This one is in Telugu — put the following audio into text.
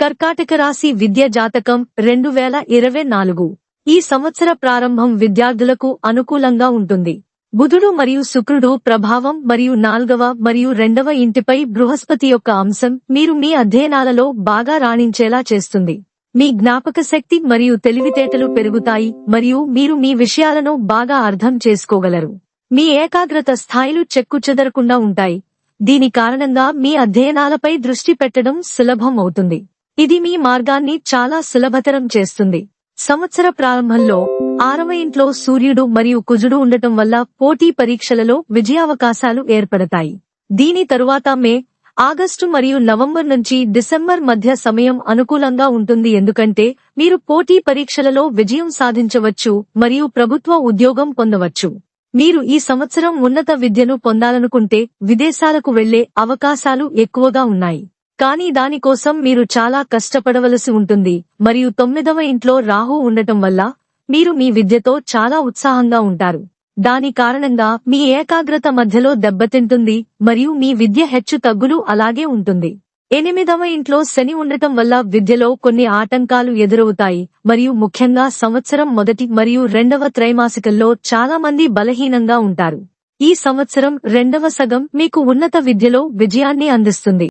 కర్కాటక రాశి విద్య జాతకం రెండు వేల ఇరవై నాలుగు. ఈ సంవత్సర ప్రారంభం విద్యార్థులకు అనుకూలంగా ఉంటుంది. బుధుడు మరియు శుక్రుడు ప్రభావం మరియు నాల్గవ మరియు రెండవ ఇంటిపై బృహస్పతి యొక్క అంశం మీరు మీ అధ్యయనాలలో బాగా రాణించేలా చేస్తుంది. మీ జ్ఞాపక శక్తి మరియు తెలివితేటలు పెరుగుతాయి మరియు మీరు మీ విషయాలను బాగా అర్థం చేసుకోగలరు. మీ ఏకాగ్రత స్థాయిలు చెక్కుచెదరకుండా ఉంటాయి. దీని కారణంగా మీ అధ్యయనాలపై దృష్టి పెట్టడం సులభం అవుతుంది. ఇది మీ మార్గాన్ని చాలా సులభతరం చేస్తుంది. సంవత్సర ప్రారంభంలో ఆరవ ఇంట్లో సూర్యుడు మరియు కుజుడు ఉండటం వల్ల పోటీ పరీక్షలలో విజయావకాశాలు ఏర్పడతాయి. దీని తరువాత మే ఆగస్టు మరియు నవంబర్ నుంచి డిసెంబర్ మధ్య సమయం అనుకూలంగా ఉంటుంది. ఎందుకంటే మీరు పోటీ పరీక్షలలో విజయం సాధించవచ్చు మరియు ప్రభుత్వ ఉద్యోగం పొందవచ్చు. మీరు ఈ సంవత్సరం ఉన్నత విద్యను పొందాలనుకుంటే విదేశాలకు వెళ్ళే అవకాశాలు ఎక్కువగా ఉన్నాయి. కానీ దానికోసం మీరు చాలా కష్టపడవలసి ఉంటుంది. మరియు తొమ్మిదవ ఇంట్లో రాహు ఉండటం వల్ల మీరు మీ విద్యతో చాలా ఉత్సాహంగా ఉంటారు. దాని కారణంగా మీ ఏకాగ్రత మధ్యలో దెబ్బతింటుంది మరియు మీ విద్య హెచ్చు తగ్గులు అలాగే ఉంటుంది. ఎనిమిదవ ఇంట్లో శని ఉండటం వల్ల విద్యలో కొన్ని ఆటంకాలు ఎదురవుతాయి మరియు ముఖ్యంగా సంవత్సరం మొదటి మరియు రెండవ త్రైమాసికంలో చాలా మంది బలహీనంగా ఉంటారు. ఈ సంవత్సరం రెండవ సగం మీకు ఉన్నత విద్యలో విజయాన్ని అందిస్తుంది.